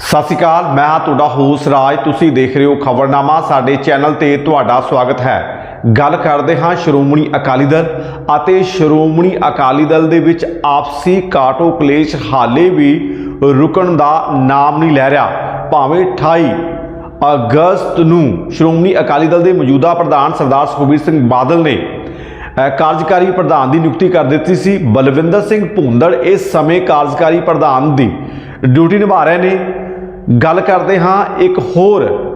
ਸਤਿ ਸ਼੍ਰੀ ਅਕਾਲ, ਮੈਂ ਹਾਂ ਤੁਹਾਡਾ ਹੋਸ ਰਾਜ। ਤੁਸੀਂ ਦੇਖ ਰਹੇ ਹੋ ਖਬਰਨਾਮਾ। ਸਾਡੇ ਚੈਨਲ ਤੇ ਤੁਹਾਡਾ ਸਵਾਗਤ ਹੈ। ਗੱਲ ਕਰਦੇ ਹਾਂ ਸ਼੍ਰੋਮਣੀ ਅਕਾਲੀ ਦਲ ਅਤੇ ਸ਼੍ਰੋਮਣੀ ਅਕਾਲੀ ਦਲ ਦੇ ਵਿੱਚ ਆਪਸੀ ਕਾਟੋ ਕਲੇਸ਼ ਹਾਲੇ ਵੀ ਰੁਕਣ ਦਾ ਨਾਮ ਨਹੀਂ ਲੈ ਰਿਹਾ। ਭਾਵੇਂ 28 ਅਗਸਤ ਨੂੰ ਸ਼੍ਰੋਮਣੀ ਅਕਾਲੀ ਦਲ ਦੇ ਮੌਜੂਦਾ ਪ੍ਰਧਾਨ ਸਰਦਾਰ ਸੁਖਬੀਰ ਸਿੰਘ ਬਾਦਲ ਨੇ ਕਾਰਜਕਾਰੀ ਪ੍ਰਧਾਨ ਦੀ ਨਿਯੁਕਤੀ ਕਰ ਦਿੱਤੀ ਸੀ। ਬਲਵਿੰਦਰ ਸਿੰਘ ਭੁੰਦੜ ਇਸ ਸਮੇਂ ਕਾਰਜਕਾਰੀ ਪ੍ਰਧਾਨ ਦੀ ਡਿਊਟੀ ਨਿਭਾ ਰਹੇ ਨੇ। ਗੱਲ ਕਰਦੇ ਹਾਂ ਇੱਕ ਹੋਰ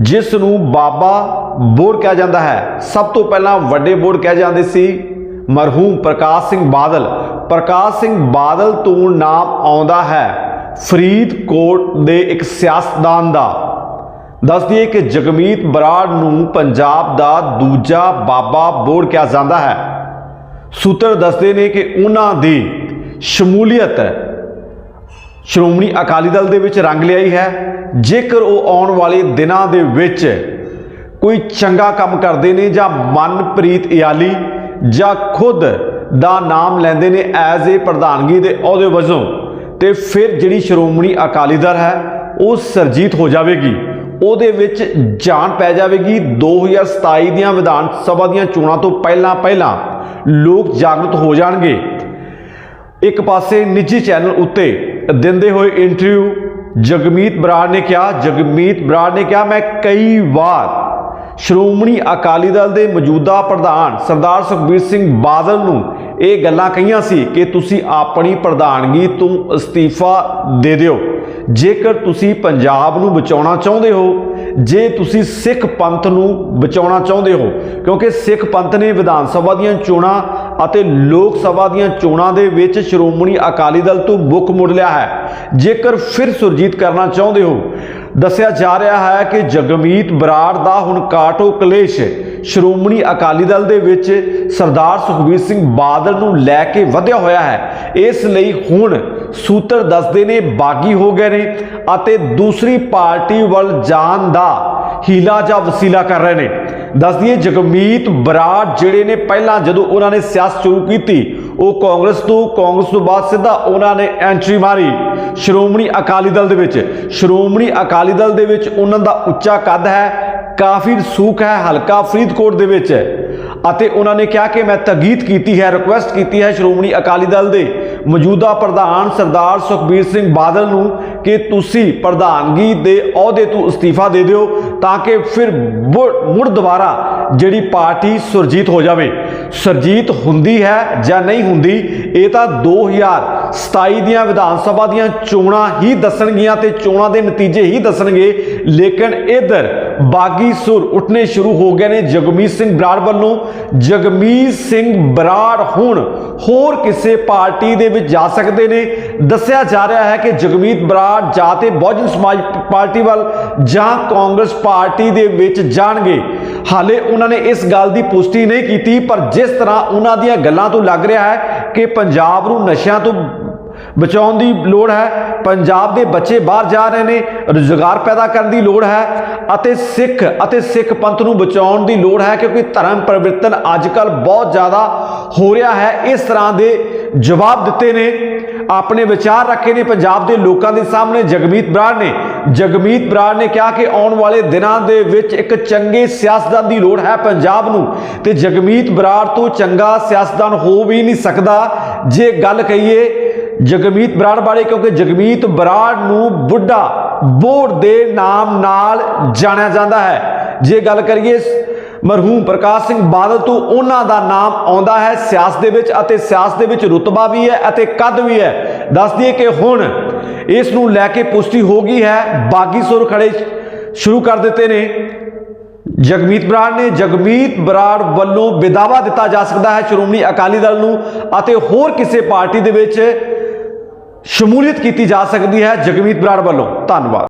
ਜਿਸ ਨੂੰ ਬਾਬਾ ਬੋਰ ਕਿਹਾ ਜਾਂਦਾ ਹੈ। ਸਭ ਤੋਂ ਪਹਿਲਾਂ ਵੱਡੇ ਬੋੜ ਕਿਹਾ ਜਾਂਦੇ ਸੀ, ਮਰਹੂਮ ਪ੍ਰਕਾਸ਼ ਸਿੰਘ ਬਾਦਲ। ਪ੍ਰਕਾਸ਼ ਸਿੰਘ ਬਾਦਲ ਤੋਂ ਨਾਮ ਆਉਂਦਾ ਹੈ ਫਰੀਦਕੋਟ ਦੇ ਇੱਕ ਸਿਆਸਤਦਾਨ ਦਾ। ਦੱਸ ਦਈਏ ਕਿ ਜਗਮੀਤ ਬਰਾੜ ਨੂੰ ਪੰਜਾਬ ਦਾ ਦੂਜਾ ਬਾਬਾ ਬੋਰ ਕਿਹਾ ਜਾਂਦਾ ਹੈ। ਸੂਤਰ ਦੱਸਦੇ ਨੇ ਕਿ ਉਹਨਾਂ ਦੀ ਸ਼ਮੂਲੀਅਤ ਸ਼੍ਰੋਮਣੀ ਅਕਾਲੀ ਦਲ ਦੇ ਵਿੱਚ ਰੰਗ ਲਿਆਈ ਹੈ। ਜੇਕਰ ਉਹ ਆਉਣ ਵਾਲੇ ਦਿਨਾਂ ਦੇ ਵਿੱਚ ਕੋਈ ਚੰਗਾ ਕੰਮ ਕਰਦੇ ਨੇ ਜਾਂ ਮਨਪ੍ਰੀਤ ਇਆਲੀ ਜਾਂ ਖੁਦ ਦਾ ਨਾਮ ਲੈਂਦੇ ਨੇ ਐਜ਼ ਏ ਪ੍ਰਧਾਨਗੀ ਦੇ ਅਹੁਦੇ ਵਜੋਂ, ਤੇ ਫਿਰ ਜਿਹੜੀ ਸ਼੍ਰੋਮਣੀ ਅਕਾਲੀ ਦਲ ਹੈ, ਉਹ ਸਰਜੀਤ ਹੋ ਜਾਵੇਗੀ। ਉਹਦੇ ਵਿੱਚ ਜਾਨ ਪੈ ਜਾਵੇਗੀ। 2027 ਦੀਆਂ ਵਿਧਾਨ ਸਭਾ ਦੀਆਂ ਚੋਣਾਂ ਤੋਂ ਪਹਿਲਾਂ ਪਹਿਲਾਂ ਲੋਕ ਜਾਗਰੂਕ ਹੋ ਜਾਣਗੇ। ਇੱਕ ਪਾਸੇ ਨਿੱਜੀ ਚੈਨਲ ਉੱਤੇ ਦਿੰਦੇ ਹੋਏ ਇੰਟਰਵਿਊ ਜਗਮੀਤ ਬਰਾੜ ਨੇ ਕਿਹਾ, ਜਗਮੀਤ ਬਰਾੜ ਨੇ ਕਿਹਾ, ਮੈਂ ਕਈ ਵਾਰ ਸ਼੍ਰੋਮਣੀ ਅਕਾਲੀ ਦਲ ਦੇ ਮੌਜੂਦਾ ਪ੍ਰਧਾਨ ਸਰਦਾਰ ਸੁਖਬੀਰ ਸਿੰਘ ਬਾਦਲ ਨੂੰ ਇਹ ਗੱਲਾਂ ਕਹੀਆਂ ਸੀ ਕਿ ਤੁਸੀਂ ਆਪਣੀ ਪ੍ਰਧਾਨਗੀ ਤੋਂ ਅਸਤੀਫਾ ਦੇ ਦਿਓ। ਜੇਕਰ ਤੁਸੀਂ ਪੰਜਾਬ ਨੂੰ ਬਚਾਉਣਾ ਚਾਹੁੰਦੇ ਹੋ, ਜੇ ਤੁਸੀਂ ਸਿੱਖ ਪੰਥ ਨੂੰ ਬਚਾਉਣਾ ਚਾਹੁੰਦੇ ਹੋ, ਕਿਉਂਕਿ ਸਿੱਖ ਪੰਥ ਨੇ ਵਿਧਾਨ ਸਭਾ ਦੀਆਂ ਚੋਣਾਂ ਅਤੇ ਲੋਕ ਸਭਾ ਦੀਆਂ ਚੋਣਾਂ ਦੇ ਵਿੱਚ ਸ਼੍ਰੋਮਣੀ ਅਕਾਲੀ ਦਲ ਤੋਂ ਮੁੱਖ ਮੁੜ ਲਿਆ ਹੈ। ਜੇਕਰ ਫਿਰ ਸੁਰਜੀਤ ਕਰਨਾ ਚਾਹੁੰਦੇ ਹੋ, ਦੱਸਿਆ ਜਾ ਰਿਹਾ ਹੈ ਕਿ ਜਗਮੀਤ ਬਰਾੜ ਦਾ ਹੁਣ ਕਾਟੋ ਕਲੇਸ਼ ਸ਼੍ਰੋਮਣੀ ਅਕਾਲੀ ਦਲ ਦੇ ਵਿੱਚ ਸਰਦਾਰ ਸੁਖਬੀਰ ਸਿੰਘ ਬਾਦਲ ਨੂੰ ਲੈ ਕੇ ਵਧਿਆ ਹੋਇਆ ਹੈ। ਇਸ ਲਈ ਹੁਣ ਸੂਤਰ ਦੱਸਦੇ ਨੇ ਬਾਗੀ ਹੋ ਗਏ ਨੇ ਅਤੇ ਦੂਸਰੀ ਪਾਰਟੀ ਵੱਲ ਜਾਣ ਦਾ ਹੀਲਾ ਜਾਂ ਵਸੀਲਾ ਕਰ ਰਹੇ ਨੇ। ਦੱਸ ਦਈਏ, ਜਗਮੀਤ ਬਰਾੜ ਜਿਹੜੇ ਨੇ ਪਹਿਲਾਂ ਜਦੋਂ ਉਹਨਾਂ ਨੇ ਸਿਆਸਤ ਸ਼ੁਰੂ ਕੀਤੀ, ਉਹ ਕਾਂਗਰਸ ਤੋਂ ਕਾਂਗਰਸ ਤੋਂ ਬਾਅਦ ਸਿੱਧਾ ਉਹਨਾਂ ਨੇ ਐਂਟਰੀ ਮਾਰੀ। ਸ਼੍ਰੋਮਣੀ ਅਕਾਲੀ ਦਲ ਦੇ ਵਿੱਚ, ਸ਼੍ਰੋਮਣੀ ਅਕਾਲੀ ਦਲ ਦੇ ਵਿੱਚ ਉਹਨਾਂ ਦਾ ਉੱਚਾ ਕੱਦ ਹੈ, ਕਾਫੀ ਸੂਖ ਹੈ, ਹਲਕਾ ਫਰੀਦਕੋਟ ਦੇ ਵਿੱਚ। ਅਤੇ ਉਹਨਾਂ ਨੇ ਕਿਹਾ ਕਿ ਮੈਂ ਤਗੀਤ ਕੀਤੀ ਹੈ ਰਿਕੁਐਸਟ ਕੀਤੀ ਹੈ ਸ਼੍ਰੋਮਣੀ ਅਕਾਲੀ ਦਲ ਦੇ। ਮੌਜੂਦਾ ਪ੍ਰਧਾਨ ਸਰਦਾਰ ਸੁਖਬੀਰ ਸਿੰਘ ਬਾਦਲ ਨੂੰ ਕਿ ਤੁਸੀਂ ਪ੍ਰਧਾਨਗੀ ਦੇ ਅਹੁਦੇ ਤੋਂ ਅਸਤੀਫਾ ਦੇ ਦਿਓ ਤਾਂ ਕਿ ਫਿਰ ਮੁੜ- ਮੁੜ ਦੁਬਾਰਾ ਜਿਹੜੀ ਪਾਰਟੀ ਸੁਰਜੀਤ ਹੋ ਜਾਵੇ। ਸੁਰਜੀਤ ਹੁੰਦੀ ਹੈ ਜਾਂ ਨਹੀਂ ਹੁੰਦੀ, ਇਹ ਤਾਂ 2027 ਦੀਆਂ ਵਿਧਾਨ ਸਭਾ ਦੀਆਂ ਚੋਣਾਂ ਹੀ ਦੱਸਣਗੀਆਂ ਤੇ ਚੋਣਾਂ ਦੇ ਨਤੀਜੇ ਹੀ ਦੱਸਣਗੇ। ਲੇਕਿਨ ਇਧਰ ਬਾਗੀ ਸੁਰ ਉੱਠਣੇ ਸ਼ੁਰੂ ਹੋ ਗਏ ਨੇ ਜਗਮੀਤ ਸਿੰਘ ਬਰਾੜ ਵੱਲੋਂ। ਜਗਮੀਤ ਸਿੰਘ ਬਰਾੜ ਹੁਣ ਹੋਰ ਕਿਸੇ ਪਾਰਟੀ ਦੇ ਵਿੱਚ ਜਾ ਸਕਦੇ ਨੇ। ਦੱਸਿਆ ਜਾ ਰਿਹਾ ਹੈ ਕਿ ਜਗਮੀਤ ਬਰਾੜ ਜਾਂ ਤੇ ਬਹੁਜਨ ਸਮਾਜ ਪਾਰਟੀ ਵੱਲ ਜਾਂ ਕਾਂਗਰਸ ਪਾਰਟੀ ਦੇ ਵਿੱਚ ਜਾਣਗੇ। ਹਾਲੇ ਉਹਨਾਂ ਨੇ ਇਸ ਗੱਲ ਦੀ ਪੁਸ਼ਟੀ ਨਹੀਂ ਕੀਤੀ, ਪਰ ਜਿਸ ਤਰ੍ਹਾਂ ਉਹਨਾਂ ਦੀਆਂ ਗੱਲਾਂ ਤੋਂ ਲੱਗ ਰਿਹਾ ਹੈ ਕਿ ਪੰਜਾਬ ਨੂੰ ਨਸ਼ਿਆਂ ਤੋਂ ਬਚਾਉਣ ਦੀ ਲੋੜ ਹੈ। ਪੰਜਾਬ ਦੇ ਬੱਚੇ ਬਾਹਰ ਜਾ ਰਹੇ ਨੇ, ਰੁਜ਼ਗਾਰ ਪੈਦਾ ਕਰਨ ਦੀ ਲੋੜ ਹੈ ਅਤੇ ਸਿੱਖ ਅਤੇ ਸਿੱਖ ਪੰਥ ਨੂੰ ਬਚਾਉਣ ਦੀ ਲੋੜ ਹੈ ਕਿਉਂਕਿ ਧਰਮ ਪਰਿਵਰਤਨ ਅੱਜ ਕੱਲ ਬਹੁਤ ਜ਼ਿਆਦਾ ਹੋ ਰਿਹਾ ਹੈ। ਇਸ ਤਰ੍ਹਾਂ ਦੇ ਜਵਾਬ ਦਿੱਤੇ ਨੇ, ਆਪਣੇ ਵਿਚਾਰ ਰੱਖੇ ਨੇ ਪੰਜਾਬ ਦੇ ਲੋਕਾਂ ਦੇ ਸਾਹਮਣੇ। ਜਗਮੀਤ ਬਰਾੜ ਨੇ, ਜਗਮੀਤ ਬਰਾੜ ਨੇ ਕਿਹਾ ਕਿ ਆਉਣ ਵਾਲੇ ਦਿਨਾਂ ਦੇ ਵਿੱਚ ਇੱਕ ਚੰਗੇ ਸਿਆਸਤਦਾਨ ਦੀ ਲੋੜ ਹੈ ਪੰਜਾਬ ਨੂੰ ਤੇ ਜਗਮੀਤ ਬਰਾੜ ਤੋਂ ਚੰਗਾ ਸਿਆਸਤਦਾਨ ਹੋ ਵੀ ਨਹੀਂ ਸਕਦਾ। ਜੇ ਗੱਲ ਕਹੀਏ ਜਗਮੀਤ ਬਰਾੜ ਬਾਰੇ, ਕਿਉਂਕਿ ਜਗਮੀਤ ਬਰਾੜ ਨੂੰ ਬੁੱਢਾ ਬੋੜ ਦੇ ਨਾਮ ਨਾਲ ਜਾਣਿਆ ਜਾਂਦਾ ਹੈ। ਜੇ ਗੱਲ ਕਰੀਏ, ਮਰਹੂਮ ਪ੍ਰਕਾਸ਼ ਸਿੰਘ ਬਾਦਲ ਤੋਂ ਉਹਨਾਂ ਦਾ ਨਾਮ ਆਉਂਦਾ ਹੈ। ਸਿਆਸਤ ਦੇ ਵਿੱਚ ਅਤੇ ਸਿਆਸਤ ਦੇ ਵਿੱਚ ਰੁਤਬਾ ਵੀ ਹੈ ਅਤੇ ਕੱਦ ਵੀ ਹੈ। ਦੱਸ ਦਈਏ ਕਿ ਹੁਣ ਇਸ ਨੂੰ ਲੈ ਕੇ ਪੁਸ਼ਟੀ ਹੋ ਗਈ ਹੈ। ਬਾਗੀ ਸੁਰ ਖੜੇ ਸ਼ੁਰੂ ਕਰ ਦਿੱਤੇ ਨੇ। ਜਗਮੀਤ ਬਰਾੜ ਨੇ, ਜਗਮੀਤ ਬਰਾੜ ਵੱਲੋਂ ਬਿਦਾਵਾ ਦਿੱਤਾ ਜਾ ਸਕਦਾ ਹੈ ਸ਼੍ਰੋਮਣੀ ਅਕਾਲੀ ਦਲ ਨੂੰ ਅਤੇ ਹੋਰ ਕਿਸੇ ਪਾਰਟੀ ਦੇ ਵਿੱਚ ਸ਼ਮੂਲੀਅਤ ਕੀਤੀ ਜਾ ਸਕਦੀ ਹੈ। ਜਗਮੀਤ ਬਰਾੜ ਵੱਲੋਂ ਧੰਨਵਾਦ।